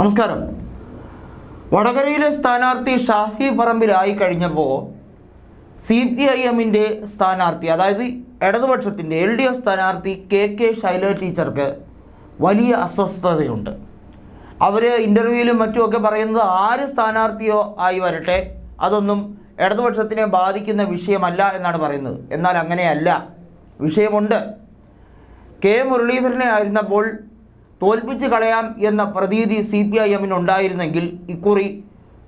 നമസ്കാരം. വടകരയിലെ സ്ഥാനാർത്ഥി ഷാഹി പറമ്പിലായി കഴിഞ്ഞപ്പോൾ സി പി ഐ എമ്മിന്റെ സ്ഥാനാർത്ഥി അതായത് ഇടതുപക്ഷത്തിന്റെ എൽ ഡി എഫ് സ്ഥാനാർത്ഥി കെ കെ ശൈല ടീച്ചർക്ക് വലിയ അസ്വസ്ഥതയുണ്ട്. അവർ ഇന്റർവ്യൂവിലും മറ്റുമൊക്കെ പറയുന്നത് ആര് സ്ഥാനാർത്ഥിയോ ആയി വരട്ടെ അതൊന്നും ഇടതുപക്ഷത്തിനെ ബാധിക്കുന്ന വിഷയമല്ല എന്നാണ് പറയുന്നത്. എന്നാൽ അങ്ങനെയല്ല വിഷയമുണ്ട്. കെ മുരളീധരനെ ആയിരുന്നപ്പോൾ തോൽപ്പിച്ച് കളയാം എന്ന പ്രതീതി സി പി ഐ എമ്മിനുണ്ടായിരുന്നെങ്കിൽ ഇക്കുറി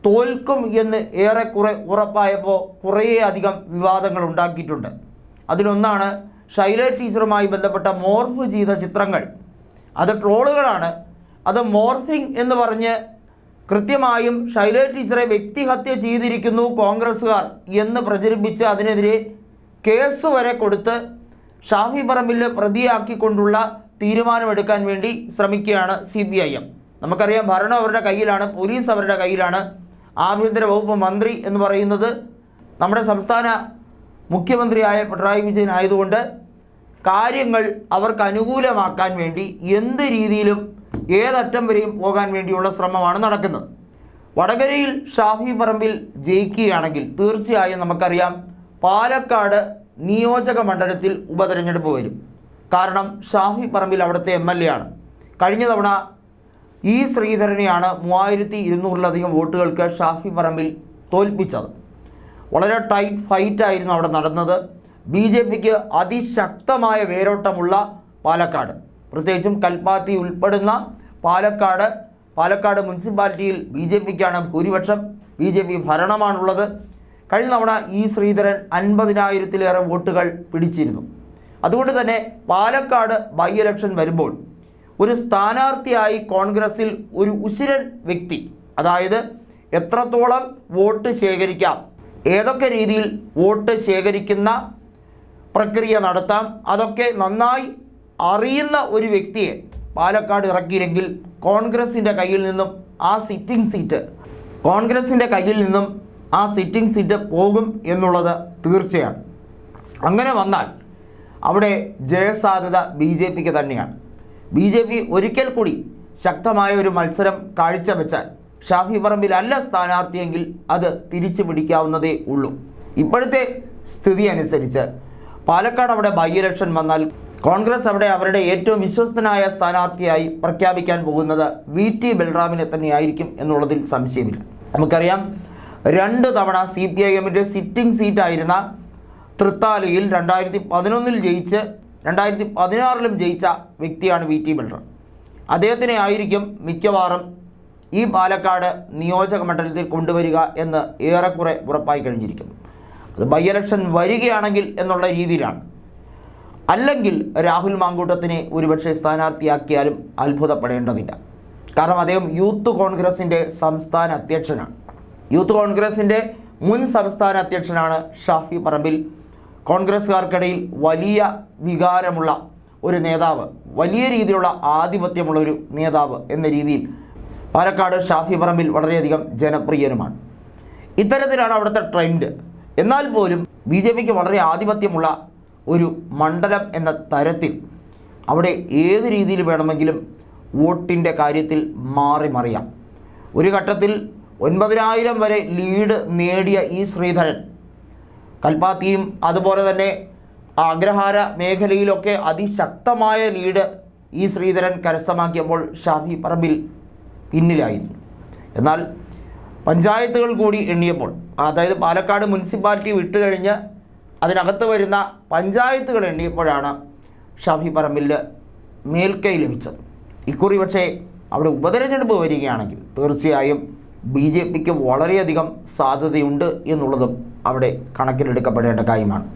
തോൽക്കും എന്ന് ഏറെക്കുറെ ഉറപ്പായപ്പോൾ കുറേയധികം വിവാദങ്ങൾ ഉണ്ടാക്കിയിട്ടുണ്ട്. അതിലൊന്നാണ് ഷൈല ടീച്ചറുമായി ബന്ധപ്പെട്ട മോർഫ് ചെയ്ത ചിത്രങ്ങൾ. അത് ട്രോളുകളാണ്. അത് മോർഫിംഗ് എന്ന് പറഞ്ഞ് കൃത്യമായും ഷൈല ടീച്ചറെ വ്യക്തിഹത്യ ചെയ്തിരിക്കുന്നു കോൺഗ്രസ്സുകാർ എന്ന് പ്രചരിപ്പിച്ച് അതിനെതിരെ കേസ് വരെ കൊടുത്ത് ഷാഫി പറമ്പിൽ പ്രതിയാക്കിക്കൊണ്ടുള്ള തീരുമാനമെടുക്കാൻ വേണ്ടി ശ്രമിക്കുകയാണ് സി പി ഐ എം. നമുക്കറിയാം ഭരണം അവരുടെ കയ്യിലാണ് പോലീസ് അവരുടെ കയ്യിലാണ്. ആഭ്യന്തര വകുപ്പ് മന്ത്രി എന്ന് പറയുന്നത് നമ്മുടെ സംസ്ഥാന മുഖ്യമന്ത്രിയായ പിണറായി വിജയൻ ആയതുകൊണ്ട് കാര്യങ്ങൾ അവർക്ക് അനുകൂലമാക്കാൻ വേണ്ടി എന്ത് രീതിയിലും ഏതറ്റം വരെയും പോകാൻ വേണ്ടിയുള്ള ശ്രമമാണ് നടക്കുന്നത്. വടകരയിൽ ഷാഫി പറമ്പിൽ ജയിക്കുകയാണെങ്കിൽ തീർച്ചയായും നമുക്കറിയാം പാലക്കാട് നിയോജക മണ്ഡലത്തിൽ ഉപതെരഞ്ഞെടുപ്പ് വരും. കാരണം ഷാഫി പറമ്പിൽ അവിടുത്തെ എം എൽ എ ആണ്. കഴിഞ്ഞ തവണ ഈ ശ്രീധരനെയാണ് മൂവായിരത്തി ഇരുന്നൂറിലധികം വോട്ടുകൾക്ക് ഷാഫി പറമ്പിൽ തോൽപ്പിച്ചത്. വളരെ ടൈറ്റ് ഫൈറ്റ് ആയിരുന്നു അവിടെ നടന്നത്. ബി ജെ പിക്ക് അതിശക്തമായ വേരോട്ടമുള്ള പാലക്കാട്. പ്രത്യേകിച്ചും കൽപ്പാത്തി ഉൾപ്പെടുന്ന പാലക്കാട്. പാലക്കാട് മുനിസിപ്പാലിറ്റിയിൽ ബി ജെ പിക്കാണ് ഭൂരിപക്ഷം. ബി ജെ പി ഭരണമാണുള്ളത്. കഴിഞ്ഞ തവണ ഈ ശ്രീധരൻ അൻപതിനായിരത്തിലേറെ വോട്ടുകൾ പിടിച്ചിരുന്നു. അതുകൊണ്ട് തന്നെ പാലക്കാട് ബൈ ഇലക്ഷൻ വരുമ്പോൾ ഒരു സ്ഥാനാർത്ഥിയായി കോൺഗ്രസിൽ ഒരു ഉശിരൻ വ്യക്തി അതായത് എത്രത്തോളം വോട്ട് ശേഖരിക്കാം ഏതൊക്കെ രീതിയിൽ വോട്ട് ശേഖരിക്കുന്ന പ്രക്രിയ നടത്താം അതൊക്കെ നന്നായി അറിയുന്ന ഒരു വ്യക്തിയെ പാലക്കാട് ഇറക്കിയില്ലെങ്കിൽ കോൺഗ്രസിന്റെ കയ്യിൽ നിന്നും ആ സിറ്റിംഗ് സീറ്റ് കോൺഗ്രസിന്റെ കയ്യിൽ നിന്നും ആ സിറ്റിംഗ് സീറ്റ് പോകും എന്നുള്ളത് തീർച്ചയാണ്. അങ്ങനെ വന്നാൽ അവിടെ ജയസാധ്യത ബി ജെ പിക്ക് തന്നെയാണ്. ബി ജെ പി ഒരിക്കൽ കൂടി ശക്തമായ ഒരു മത്സരം കാഴ്ചവെച്ചാൽ ഷാഫി പറമ്പിൽ അല്ല സ്ഥാനാർത്ഥിയെങ്കിൽ അത് തിരിച്ചു പിടിക്കാവുന്നതേ ഉള്ളൂ. ഇപ്പോഴത്തെ സ്ഥിതി അനുസരിച്ച് പാലക്കാട് അവിടെ ബൈ ഇലക്ഷൻ വന്നാൽ കോൺഗ്രസ് അവിടെ അവരുടെ ഏറ്റവും വിശ്വസ്തനായ സ്ഥാനാർത്ഥിയായി പ്രഖ്യാപിക്കാൻ പോകുന്നത് വി ടി ബൽറാമിനെ തന്നെയായിരിക്കും എന്നുള്ളതിൽ സംശയമില്ല. നമുക്കറിയാം രണ്ട് തവണ സി പി ഐ എമ്മിന്റെ സിറ്റിംഗ് സീറ്റായിരുന്ന തൃത്താലയിൽ രണ്ടായിരത്തി പതിനൊന്നിൽ ജയിച്ച് രണ്ടായിരത്തി പതിനാറിലും ജയിച്ച വ്യക്തിയാണ് വി ടി ബൽറാം. അദ്ദേഹത്തിനെ ആയിരിക്കും മിക്കവാറും ഈ പാലക്കാട് നിയോജക മണ്ഡലത്തിൽ കൊണ്ടുവരിക എന്ന് ഏറെക്കുറെ ഉറപ്പായി കഴിഞ്ഞിരിക്കുന്നു. അത് ബൈ ഇലക്ഷൻ വരികയാണെങ്കിൽ എന്നുള്ള രീതിയിലാണ്. അല്ലെങ്കിൽ രാഹുൽ മാങ്കൂട്ടത്തിനെ ഒരുപക്ഷെ സ്ഥാനാർത്ഥിയാക്കിയാലും അത്ഭുതപ്പെടേണ്ടതില്ല. കാരണം അദ്ദേഹം യൂത്ത് കോൺഗ്രസിന്റെ സംസ്ഥാന അധ്യക്ഷനാണ്. യൂത്ത് കോൺഗ്രസിന്റെ മുൻ സംസ്ഥാന അധ്യക്ഷനാണ് ഷാഫി പറമ്പിൽ കോൺഗ്രസ്സുകാർക്കിടയിൽ വലിയ വികാരമുള്ള ഒരു നേതാവ് വലിയ രീതിയിലുള്ള ആധിപത്യമുള്ള ഒരു നേതാവ് എന്ന രീതിയിൽ പാലക്കാട് ഷാഫി പറമ്പിൽ വളരെയധികം ജനപ്രിയനുമാണ്. ഇത്തരത്തിലാണ് അവിടുത്തെ ട്രെൻഡ്. എന്നാൽ പോലും ബി ജെ പിക്ക് വളരെ ആധിപത്യമുള്ള ഒരു മണ്ഡലം എന്ന തരത്തിൽ അവിടെ ഏത് രീതിയിൽ വേണമെങ്കിലും വോട്ടിന്റെ കാര്യത്തിൽ മാറി മറിയാം. ഒരു ഘട്ടത്തിൽ ഒൻപതിനായിരം വരെ ലീഡ് നേടിയ ഈ ശ്രീധരൻ കൽപ്പാത്തിയും അതുപോലെ തന്നെ അഗ്രഹാര മേഖലയിലൊക്കെ അതിശക്തമായ ലീഡ് ഈ ശ്രീധരൻ കരസ്ഥമാക്കിയപ്പോൾ ഷാഫി പറമ്പിൽ പിന്നിലായിരുന്നു. എന്നാൽ പഞ്ചായത്തുകൾ കൂടി എണ്ണിയപ്പോൾ അതായത് പാലക്കാട് മുനിസിപ്പാലിറ്റി വിട്ടുകഴിഞ്ഞ് അതിനകത്ത് വരുന്ന പഞ്ചായത്തുകൾ എണ്ണിയപ്പോഴാണ് ഷാഫി പറമ്പിൽ മേൽക്കൈ ലഭിച്ചത്. ഇക്കുറി പക്ഷേ അവിടെ ഉപതെരഞ്ഞെടുപ്പ് വരികയാണെങ്കിൽ തീർച്ചയായും ബി ജെ പിക്ക് വളരെയധികം സാധ്യതയുണ്ട് എന്നുള്ളതും അവിടെ കണക്കിലെടുക്കപ്പെടേണ്ട കാര്യമാണ്.